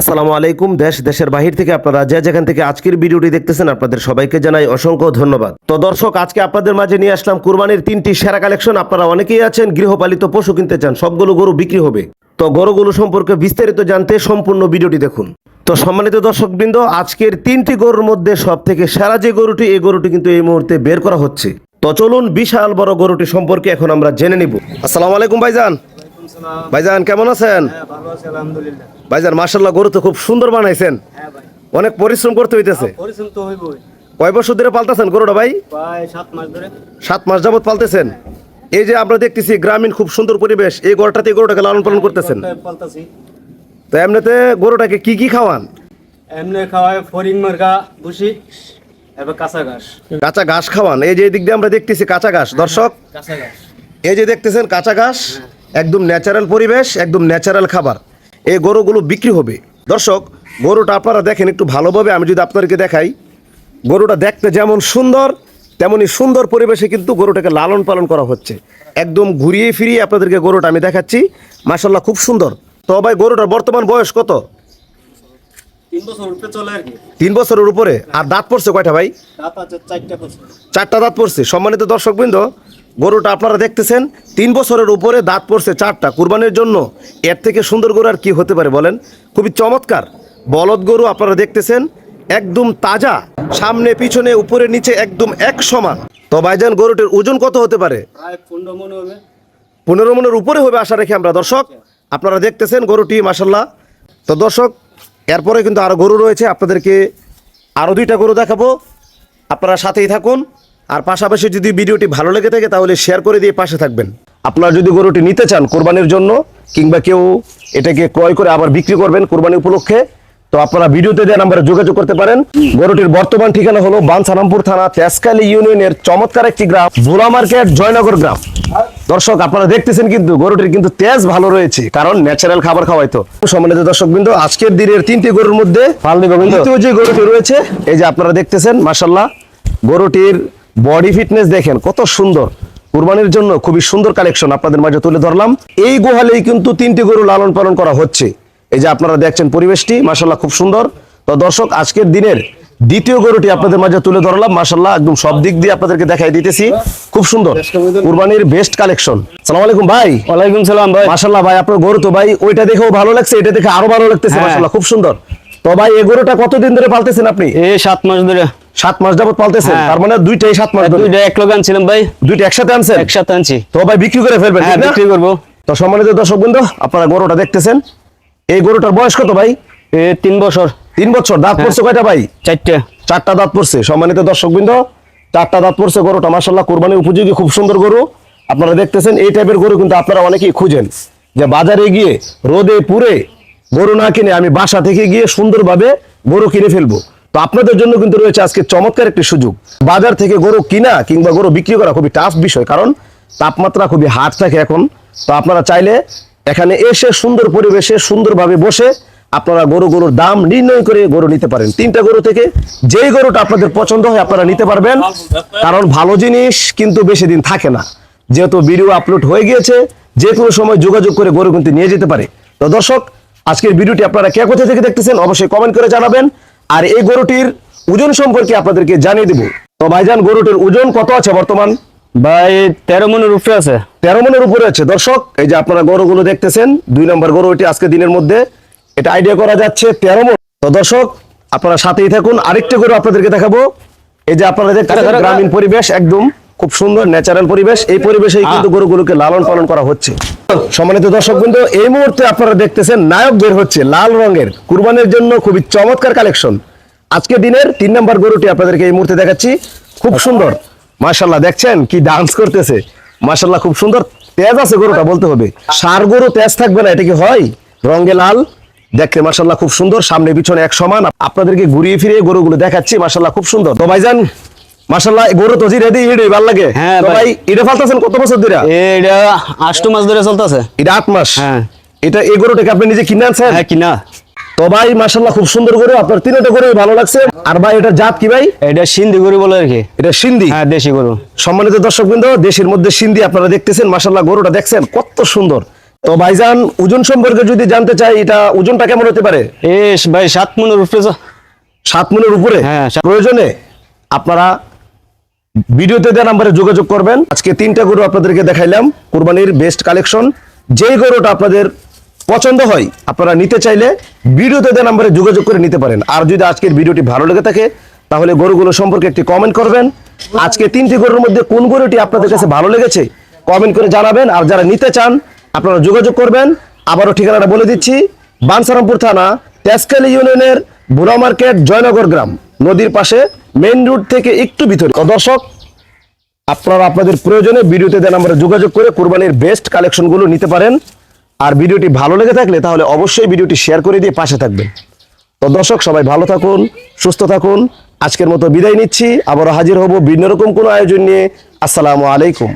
আসসালামু আলাইকুম, দেশ, দেশের বাহির থেকে আপনারা যে যেখান থেকে আজকের ভিডিওটি দেখতেছেন, আপনাদের সবাইকে জানাই অসংখ্য ধন্যবাদ। তো দর্শক, আজকে আপনাদের মাঝে নিয়ে আসলাম কুরবানির তিনটি সেরা কালেকশন। আপনারা অনেকেই আছেন, গৃহপালিত পশু কিনতে চান, সবগুলো গরু বিক্রি হবে। তো গরুগুলো সম্পর্কে বিস্তারিত জানতে সম্পূর্ণ ভিডিওটি দেখুন। তো সম্মানিত দর্শকবৃন্দ, আজকের তিনটি গরুর মধ্যে সব থেকে সেরা যে গরুটি, এই গরুটি কিন্তু এই মুহূর্তে বের করা হচ্ছে। তো চলুন, বিশাল বড় গরুটি সম্পর্কে এখন আমরা জেনে নিব। আসসালামু আলাইকুম ভাইজান। ভাইজান কেমন আছেন? হ্যাঁ ভাইজান মার্শাল্লাহ গরু তো খুব সুন্দর বানাইছেন। হ্যাঁ অনেক পরিশ্রম করতে হইতেছে। পরিশ্রম কয় বছর ধরে পালতেছেন গরুটা ভাই? সাত মাস ধরে। সাত মাস যাবত পালতেছেন? এই যে আমরা দেখতেছি গ্রামীণ খুব সুন্দর পরিবেশ এই গরুটাতে গরুটাকে লালন পালন করতেছেন। তো এমনিতে গরুটাকে কি কি খাওয়ান? এমনি খাওয়ায় ফরিং ভুসি কাঁচা ঘাস। কাঁচা ঘাস খাওয়ান। এই যে এদিক দিয়ে আমরা দেখতেছি কাঁচা ঘাস। দর্শক এই যে দেখতেছেন কাঁচা ঘাস। একদম ন্যাচারাল পরিবেশ একদম ন্যাচারাল খাবার। এই গরুগুলো বিক্রি হবে। দর্শক গরুটা আপনারা দেখেন একটু ভালোভাবে আমি যদি আপনাদেরকে দেখাই গরুটা দেখতে যেমন সুন্দর তেমনি সুন্দর পরিবেশে কিন্তু গরুটাকে লালন পালন করা হচ্ছে। একদম ঘুরিয়ে ফিরিয়ে আপনাদেরকে গরুটা আমি দেখাচ্ছি। মাসাল্লাহ খুব সুন্দর। তো ভাই গরুটার বর্তমান বয়স কত? তিন বছর চলে তিন বছরের উপরে। আর দাঁত পড়ছে কয়টা ভাই? চারটা চারটা দাঁত পড়ছে। সম্মানিত দর্শকবৃন্দ গরুটা আপনারা দেখতেছেন তিন বছরের উপরে দাঁত পড়ছে চারটা। কুরবানির জন্য এর থেকে সুন্দর গরু আর কি হতে পারে বলেন? খুবই চমৎকার। বলদ গরু আপনারা দেখতেছেন একদম তাজা। সামনে পিছনে উপরে নিচে একদম এক সমান। তো ভাইজান গরুটির ওজন কত হতে পারে? পনেরো মনের উপরে হবে আশা রেখে আমরা। দর্শক আপনারা দেখতেছেন গরুটি মাসাল্লাহ তো দর্শক এরপরে কিন্তু আরও গরু রয়েছে। আপনাদেরকে আরও দুইটা গরু দেখাবো। আপনারা সাথেই থাকুন। আর পাশাপাশি যদি ভিডিওটি ভালো লেগে থাকে তাহলে শেয়ার করে দিয়ে পাশে থাকবেন। আপনারা যদি গরুটি নিতে চান কোরবানির জন্য কিংবা কেউ এটাকে ক্রয় করে আবার বিক্রি করবেন কোরবানি উপলক্ষে তো আপনারা ভিডিওতে দেওয়া নাম্বারে যোগাযোগ করতে পারেন। গরুটির বর্তমান ঠিকানা হলো বানসারামপুর থানা তেজকালী ইউনিয়নের চমৎকার একটি গ্রাম ভোলা মার্কেট জয়নগর গ্রাম। দর্শক আপনারা দেখতেছেন কিন্তু গরুটির কিন্তু তেজ ভালো রয়েছে কারণ ন্যাচারাল খাবার খাওয়াইতো সম্মানিত দর্শক বিন্দু আজকের দিনের তিনটি গরুর মধ্যে যে গরুটি রয়েছে এই যে আপনারা দেখতেছেন মাসাল্লাহ গরুটির বডি ফিটনেস দেখেন কত সুন্দর। কুরবানির জন্য খুবই সুন্দর কালেকশন আপনাদের মাঝে তুলে ধরলাম। এই গোহালেই কিন্তু তিনটি গরু লালন পালন করা হচ্ছে। এই যে আপনারা দেখছেন পরিবেশটি মাসাল্লাহ খুব সুন্দর। তো দর্শক আজকের দিনের দ্বিতীয় গরুটি আপনাদের মাঝে তুলে ধরলাম। মাসাল্লাহ একদম সব দিক দিয়ে আপনাদেরকে দেখাই দিতেছি। খুব সুন্দর কুরবানির বেস্ট কালেকশন সালাম আলাইকুম ভাই। ওয়ালাইকুম সালাম ভাই। মাসাল্লাহ ভাই আপনার গরু তো ভাই ওইটা দেখেও ভালো লাগছে এটা দেখে আরও ভালো লাগতেছে হ্যাঁ। মাসাল্লাহ খুব সুন্দর। তো ভাই এই গরুটা কতদিন ধরে পালতেছেন আপনি? এই সাত মাস ধরে। সাত মাস যাবত পালতেছেন? হ্যাঁ। তার মানে দুইটাই সাত মাস দুইটা এক লোক আনছিলাম ভাই। দুইটা একসাথে আনছেন? একসাথে আনছি। তো ভাই বিক্রি করে ফেলবেন হ্যাঁ বিক্রি করব। তো সম্মানিত দর্শক বন্ধু আপনারা গরুটা দেখতেছেন। এই গরুটার বয়স কত ভাই? তিন বছর। তিন বছর। দাঁত পড়ছে কয়টা ভাই? চারটে। চারটা দাঁত পড়ছে। সম্মানিত দর্শক বৃন্দ চারটা দাঁত পড়ছে গরুটা। মাসাল্লাহ কোরবানির উপযোগী খুব সুন্দর গরু। আপনারা দেখতেছেন এই টাইপের গরু কিন্তু আপনারা অনেকেই খুঁজেন। যে বাজারে গিয়ে রোদে পুরে গরু না কিনে আমি বাসা থেকে গিয়ে সুন্দরভাবে গরু কিনে ফেলব। তো আপনাদের জন্য কিন্তু রয়েছে আজকে চমৎকার একটি সুযোগ। বাজার থেকে গরু কিনা কিংবা গরু বিক্রি করা খুবই টাফ বিষয়, কারণ তাপমাত্রা খুবই হাত থাকে এখন। তো আপনারা চাইলে এখানে এসে সুন্দর পরিবেশে, সুন্দরভাবে বসে আপনারা গরু গরুর দাম নির্ণয় করে গরু নিতে পারেন। তিনটা গরু থেকে যেই গরুটা আপনাদের পছন্দ হয় আপনারা নিতে পারবেন। কারণ ভালো জিনিস কিন্তু বেশি দিন থাকে না। যেহেতু ভিডিও আপলোড হয়ে গিয়েছে যে কোনো সময় যোগাযোগ করে গরু কিন্তু নিয়ে যেতে পারে। তো দর্শক, আজকের ভিডিওটি আপনারা কে কোথা থেকে দেখতেছেন অবশ্যই কমেন্ট করে জানাবেন। আর এই গরুটির ওজন সম্পর্কে আপনাদেরকে জানিয়ে দেবো। তো ভাইজান গরুটির ওজন কত আছে বর্তমান? ভাই তেরো মনের উপরে আছে। তেরো মনের উপরে আছে। দর্শক এই যে আপনারা গরুগুলো দেখতেছেন দুই নম্বর গরু এটি আজকে দিনের মধ্যে। এটা আইডিয়া করা যাচ্ছে তেরো মন। তো দর্শক আপনারা সাথেই থাকুন। আরেকটা গরু আপনাদেরকে দেখাবো। এই যে আপনারা দেখতেছেন দাঁড়া, দাঁড়া। গ্রামীণ পরিবেশ একদম খুব সুন্দর ন্যাচারাল পরিবেশ। এই পরিবেশে কিন্তু গরুগুলোকে লালন পালন করা হচ্ছে। সম্মানিত দর্শক বন্ধু এই মুহূর্তে আপনারা দেখতেছেন নায়ক বের হচ্ছে লাল রঙের। কুরবানের জন্য খুবই চমৎকার কালেকশন। আজকে দিনের তিন নম্বর গরুটি আপনাদেরকে এই মুহূর্তে দেখাচ্ছি। খুব সুন্দর। মাশাল্লাহ দেখছেন কি ডান্স করতেছে। মাশাল্লাহ খুব সুন্দর তেজ আছে গরুটা, বলতে হবে। সার গরু তেজ থাকবে না, এটা কি হয়? রঙে লাল। দেখতে মাশাল্লাহ খুব সুন্দর। সামনে, পিছনে এক সমান। আপনাদেরকে ঘুরিয়ে ফিরিয়ে গরুগুলো দেখাচ্ছি মাশাল্লাহ খুব সুন্দর। তো ভাইজান মাশাল্লাহ গরু তো জিরে ভালো লাগে। হ্যাঁ, ভাই। এটা ফালতাছেন কত বছর ধরে এটা আষ্ট মাস ধরে চলতেছে। এটা মাস? হ্যাঁ। এটা এই গরুটাকে আপনি নিজে কিনে আনছেন? হ্যাঁ কিনা। তো ভাই খুব সুন্দর গরু আপনার তিনটা গরু ভালো লাগছে। আর ভাই এটার জাত কি ভাই? এটা সিন্ধি গরু বলে আর কি। এটা সিন্ধি? হ্যাঁ দেশি গরু। সম্মানিত দর্শক বৃন্দ দেশের মধ্যে সিন্ধি আপনারা দেখতেছেন মাসাল্লাহ গরুটা দেখছেন কত সুন্দর। তো ভাইজান ওজন সম্পর্কে যদি জানতে চাই এটা ওজনটা কেমন হতে পারে? এস ভাই সাত মনের উপরে সাত মনের উপরে? হ্যাঁ, প্রয়োজনে আপনারা ভিডিওতে দেওয়া নাম্বারে যোগাযোগ করবেন। আজকে তিনটা গরু আপনাদেরকে দেখাইলাম, কোরবানির বেস্ট কালেকশন যেই গরুটা আপনাদের পছন্দ হয়, আপনারা নিতে চাইলে ভিডিওতে দেওয়া নাম্বারে যোগাযোগ করে নিতে পারেন। আর যদি আজকের ভিডিওটি ভালো লেগে থাকে, তাহলে গরুগুলো সম্পর্কে একটি কমেন্ট করবেন। আজকে তিনটি গরুর মধ্যে কোন গরুটি আপনাদের কাছে ভালো লেগেছে কমেন্ট করে জানাবেন। আর যারা নিতে চান, আপনারা যোগাযোগ করবেন। আবারও ঠিকানাটা বলে দিচ্ছি, বানসারামপুর থানা তেজকালি ইউনিয়নের বুড়া মার্কেট, জয়নগর গ্রাম। নদীর পাশে মেইন রোড থেকে একটু ভিতরে। দর্শক, আপনারা আপনাদের প্রয়োজনে ভিডিওতে দেন আমরা যোগাযোগ করে কোরবানির বেস্ট কালেকশনগুলো নিতে পারেন। আর ভিডিওটি ভালো লেগে থাকলে তাহলে অবশ্যই ভিডিওটি শেয়ার করে দিয়ে পাশে থাকবেন। তো দর্শক, সবাই ভালো থাকুন, সুস্থ থাকুন। আজকের মতো বিদায় নিচ্ছি। আবারও হাজির হব ভিন্ন রকম কোনো আয়োজন নিয়ে। আসসালামু আলাইকুম।